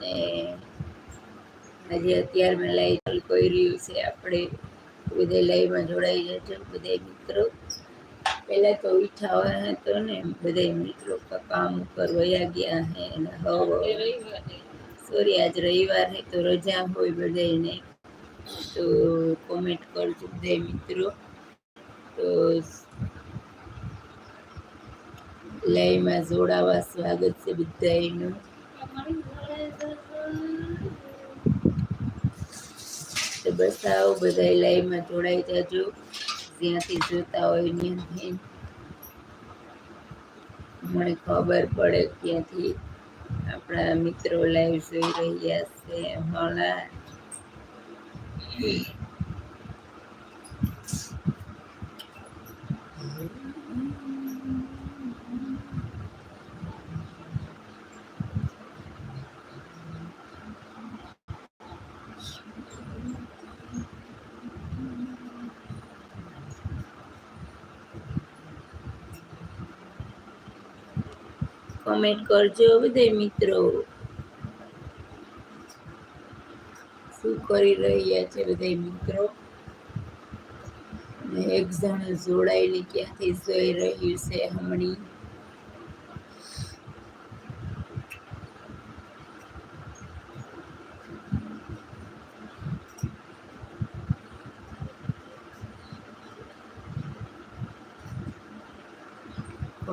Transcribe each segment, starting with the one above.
ને આજે અત્યારમાં લાઈવ કોઈ રહ્યું છે. આપણે બધા લાઈવમાં જોડાઈ જજો બધા મિત્રો. પહેલાં તો હોય તો ને બધા મિત્રો કામ ઉપર વયા ગયા હે અને હવે સોરી આજ રવિવાર હે તો રજા હોય બધાને તો કોમેન્ટ કરજો બધા મિત્રો. તો લાઈવમાં જોડાવા સ્વાગત છે બધાનું તો બસ આવો બધા લાઈવમાં જોડાઈ જાજો. જ્યાંથી જોતા હોય ત્યાંથી. મને ખબર પડે ત્યાંથી આપણા મિત્રો લાઈવ જોઈ રહ્યા છે. હમણાં. કોમેન્ટ કરજો બધા મિત્રો. શું કરી રહ્યા છે બધા મિત્રો? એક જણ જોડાયેલી ક્યાંથી જોઈ રહ્યું છે હમણી?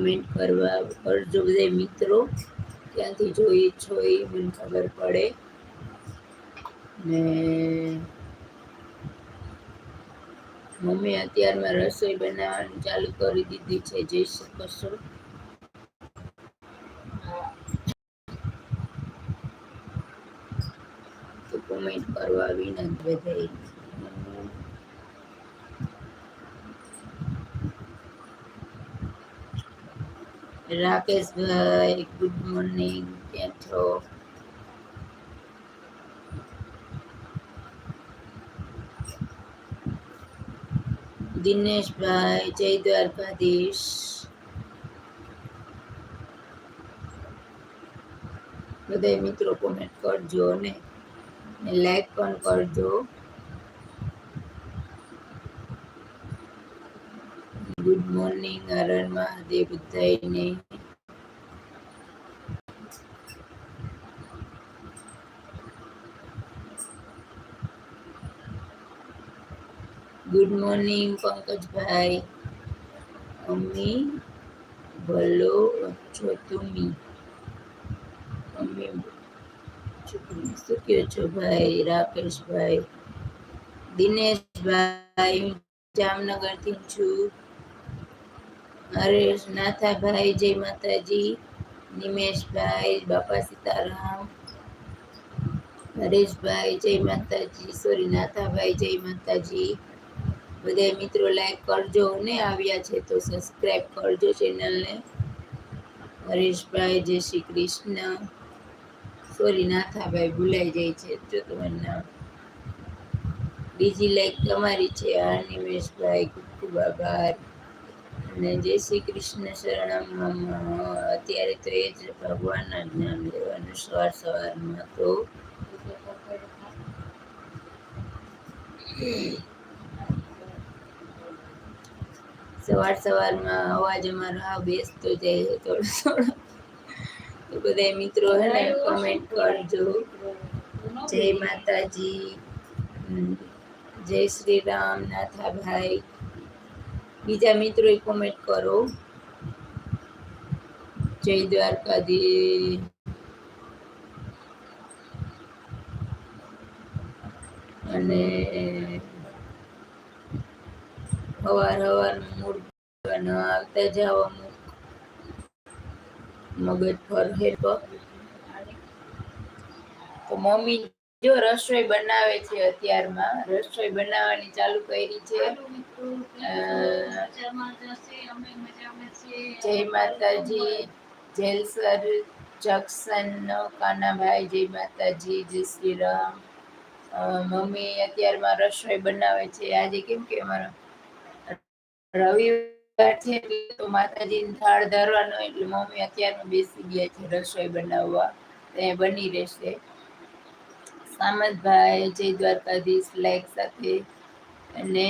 કોમેન્ટ કરવા કરજો બધા મિત્રો ક્યાંથી જોઈ છો એ મને ખબર પડે. ને મમ્મી અત્યારમાં રસોઈ બનાવવાની ચાલુ કરી દીધી છે. જઈ શકો છો તો કોમેન્ટ કરવા વિનંતી બધાય રાકેશભાઈ ગુડ મોર્નિંગ કેમ છો? દિનેશભાઈ, જય દ્વારકાધીશ. બધા મિત્રો કોમેન્ટ કરજો ને લાઈક પણ કરજો. ગુડ મોર્નિંગ હરણ મહાદેવ બધાને ગુડ મોર્નિંગ, પંકજભાઈ. અમ્મી ભલો, છો તુમી અમે શું કહો છો ભાઈ? રાકેશભાઈ, દિનેશભાઈ જામનગરથી છું. હરેશ, નાથાભાઈ, જય માતાજી, નિમેશભાઈ, બાપા સીતારામ, હરેશભાઈ, જય માતાજી, સોરી, નાથાભાઈ, જય માતાજી. બધા મિત્રો લાઈક કરજો ને આવ્યા છે તો સબસ્ક્રાઈબ કરજો ચેનલને હરેશભાઈ, જય શ્રી કૃષ્ણ. સોરી, નાથાભાઈ ભૂલાઈ જાય છે, જો તમારું નામ. બીજી લાઈક તમારી છે આ નિમેશભાઈ, ખૂબ ખૂબ આભાર. અને જય શ્રી કૃષ્ણ શરણમ અત્યારે તો એ જ ભગવાનના જ્ઞાન લેવાનું સવાર સવારમાં તો. સવાર સવારમાં અવાજ અમારો આ બેસતો જાય થોડો થોડો. તો બધા મિત્રો હે ને કમેન્ટ કરજો. જય માતાજી. જય શ્રી રામ નાથાભાઈ બીજા મિત્રોએ કોમેન્ટ કરો. જય દ્વારકાધી અને સવાર સવાર મૂળ આવતા જાવ અમુક. મગજ પર હેર તો મમ્મી જો રસોઈ બનાવે છે અત્યારમાં, રસોઈ બનાવવાની ચાલુ કરી છે. જય માતાજી, જેલસર જંકશન કાનાભાઈ, જય માતાજી, જય શ્રી રામ મમ્મી અત્યારમાં રસોઈ બનાવે છે. આજે કેમ કે અમારો રવિવાર છે તો માતાજીને થાળ ધરવાનો, એટલે મમ્મી અત્યારમાં બેસી ગયા છે રસોઈ બનાવવા. ત્યાં બની રહેશે. સામંતભાઈ, જય દ્વારકાધીશ લાઈક સાથે. અને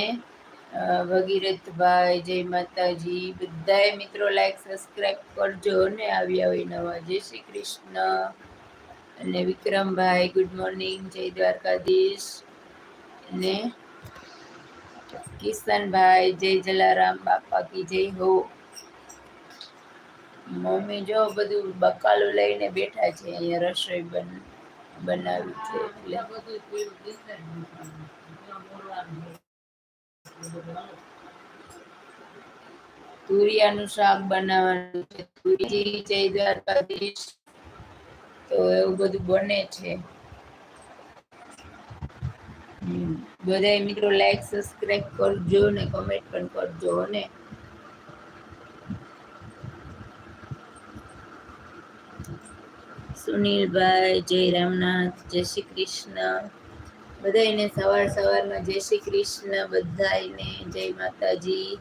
ભગીરથભાઈ, જય માતાજી બધાય મિત્રો લાઈક સબસ્ક્રાઈબ કરજો ને આવ્યા હોય નવા. જય શ્રી કૃષ્ણ. અને વિક્રમભાઈ ગુડ મોર્નિંગ જય દ્વારકાધીશ. ને કિશનભાઈ, જય જલારામ બાપા કી જય હો. મમ્મી જો બધું બકાલો લઈને બેઠા છે, અહીંયા રસોઈ બન, બનાવી છે એટલે. તુરિયાનું શાક બનાવવાનું છે. તુરી જય તો એવું બધું બને છે. બધા મિત્રો લાઈક સબસ્ક્રાઈબ કરજો ને કમેન્ટ પણ કરજો ને સુનિલભાઈ, જય રામનાથ, જય શ્રી કૃષ્ણ. બધાયને સવાર સવારમાં જય શ્રી કૃષ્ણ બધાને જય માતાજી.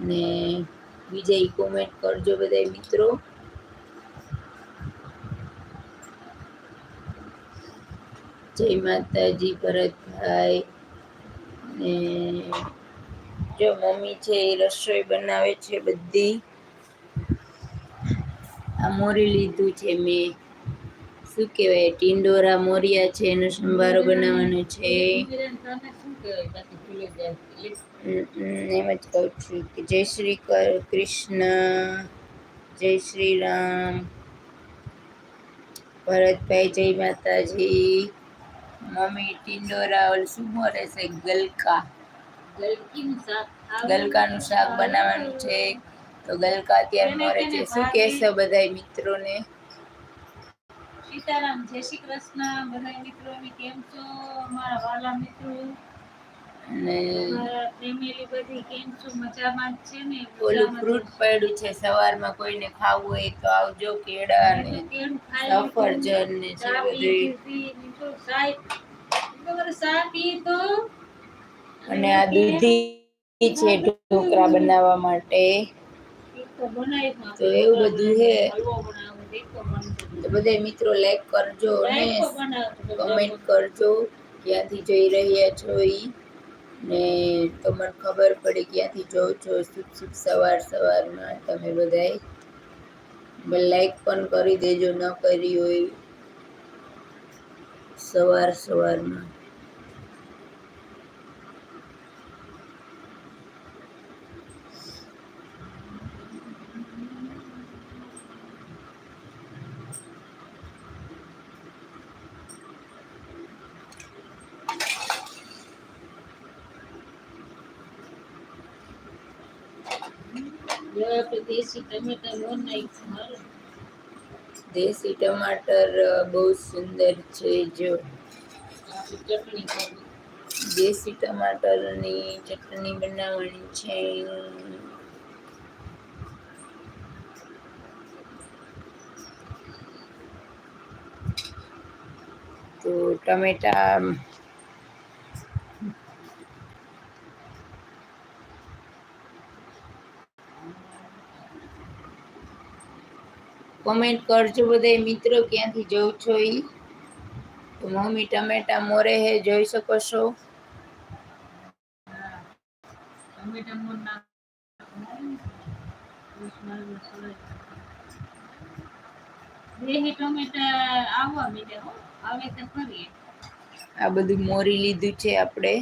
ને બીજા કોમેન્ટ કરજો બધાય મિત્રો. જય માતાજી, ભરતભાઈ. ને જો મમ્મી છે એ રસોઈ બનાવે છે બધી. આ મોરી લીધું છે મેં. શું કહેવાય? ટિંડોરા, મોરિયા છે, એનો સંભારો બનાવવાનો છે. એમ જ કહું છું કે જય શ્રી કૃષ્ણ, જય શ્રી રામ. ભરતભાઈ, જય માતાજી. મમ્મી, ટિંડોરા ઓલ શું મોરે છે? ગલકા. ગલકાનું શાક બનાવવાનું છે. તો ગલકા અત્યારે મોરે છે. શું કહેશો બધા મિત્રોને? સીતારામ જય શ્રી કૃષ્ણ. બધા મિત્રો કેમ છો? મારા વાલા મિત્રો. અને ફેમિલી બધી કેમ છો? મજામાં છે ને? ઓલું ફ્રૂટ પડ્યું છે સવારમાં કોઈને ખાવું હોય તો આવજો કેળા ને કેળું ખાઈ લીધું, સફરજન ને જે બધું લીધી, મીઠું ચાય. પી તો અને આ દૂધી છે ઢોકળા બનાવવા માટે. તો એવું બધું છે. બધા મિત્રો લાઈક કરજો ને એક તો બનાવ્યો. કમેન્ટ કરજો ક્યાંથી જઈ રહ્યા છો ઈ. ને તમને ખબર પડે ક્યાંથી જો છો શુભ શુભ સવાર સવારમાં તમે બધાય. લાઈક પણ કરી દેજો ન કરી હોય. સવાર સવારમાં. દેશી ટમેટા મોર દેશી ટમાટર બહુ સુંદર છે, જો. દેશી ટમાટરની ચટણી બનાવવાની છે. તો ટમેટા કોમેન્ટ કરજો બધા મિત્રો ક્યાંથી જોઉં છો એ તો મમ્મી ટમેટા મોરે હે જોઈ શકો છો. આ બધું મોરી લીધું છે આપણે.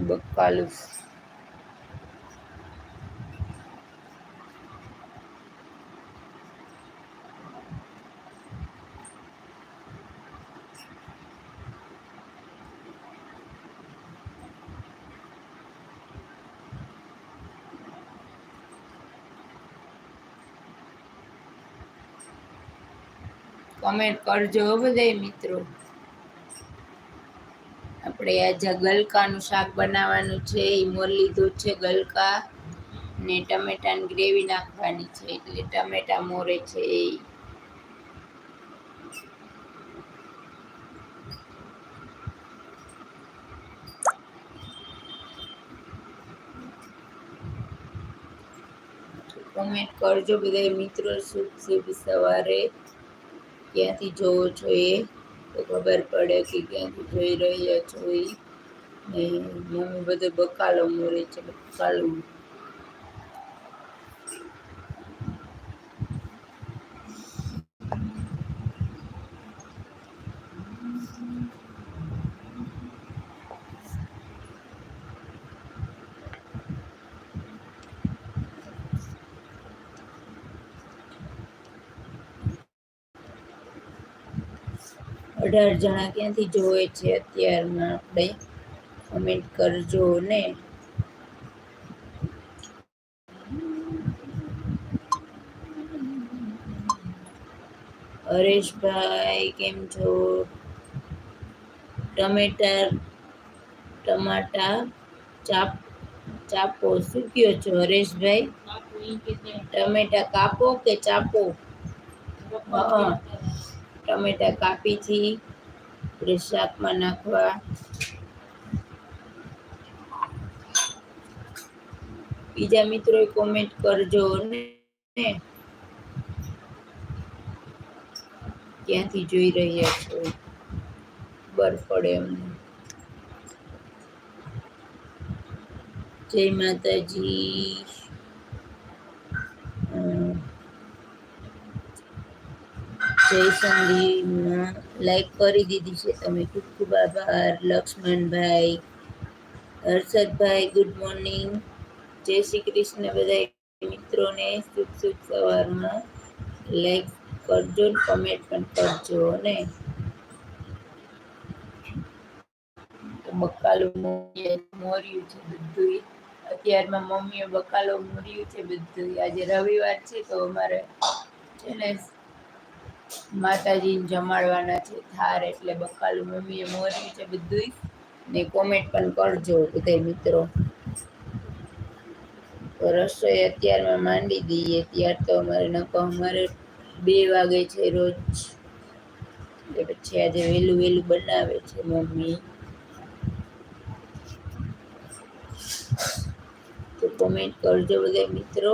બકાલું કમેન્ટ કરજો બધે મિત્રો. આપણે આજે ગલકાનું શાક બનાવવાનું છે એ મોર લીધું છે ગલકા ને ટમેટાની ગ્રેવી નાખવાની છે, એટલે ટમેટા મોરે છે એ. કોમેન્ટ કરજો બધા મિત્રો શુભ શુભ સવારે? ક્યાંથી જોવો છો એ તો ખબર પડે કે ક્યાંથી જોઈ રહ્યા છો એ ને બધો બકાલો મોરે છે, બકાલો. અઢાર જણા ક્યાંથી જોવે છે અત્યારમાં આપણે કમેન્ટ કરજો ને. હરેશભાઈ કેમ છો? ટમેટા ટમાટા ચાપ ચાપો શું કયો છો હરેશભાઈ? ટમેટા કાપો કે ચાપો? હા. ટમેટા કાપીથી આપણે શાકમાં નાખવા. બીજા મિત્રોએ કોમેન્ટ કરજો ને ક્યાંથી જોઈ રહ્યા છો? ખબર પડે અમને જય માતાજી અમ, જય લાઈક કરી દીધી છે. તમે ખૂબ ખૂબ આભાર, લક્ષ્મણભાઈ, હર્ષદભાઈ ગુડ મોર્નિંગ જય શ્રી કૃષ્ણ બધા મિત્રોને શુભ શુભ સવારમાં. લાઈક કરજો કમેન્ટ પણ કરજો ને. બકાલો મોર્યું છે બધું અત્યારમાં મમ્મીએ બકાલો મોર્યું છે બધું આજે રવિવાર છે તો અમારે છે ને માતાજીને જમાડવાના છે, થાર એટલે બકાલું, મમ્મીએ મોર્યું છે બધું ને કોમેન્ટ પણ કરજો બધા મિત્રો. રસોઈ અત્યારમાં માંડી દઈએ, ત્યાર તો અમારે નકો, અમારે બે વાગે છે રોજ. એટલે પછી આજે વહેલું વહેલું બનાવે છે મમ્મી. તો કોમેન્ટ કરજો બધા મિત્રો.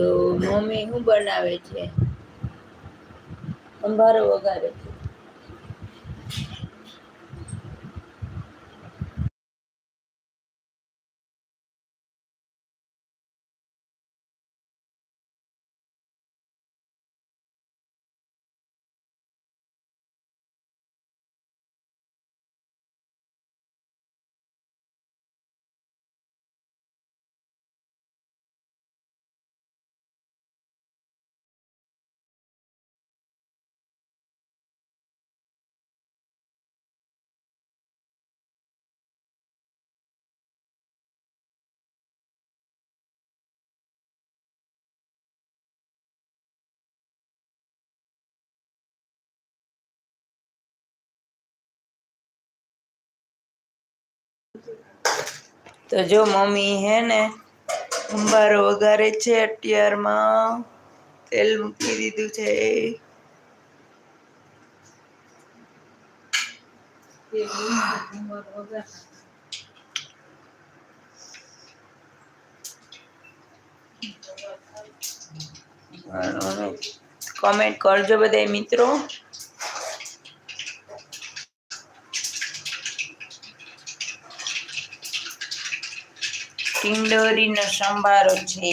તો મમ્મી શું બનાવે છે? સંભારો વગાડે છે. તો જો મમ્મી હે ને અંબારો વગારે છે અત્યારમાં. તેલ મૂકી દીધું છે. કમેન્ટ કરજો બધા મિત્રો. પિંડોરીનો સંભારો છે.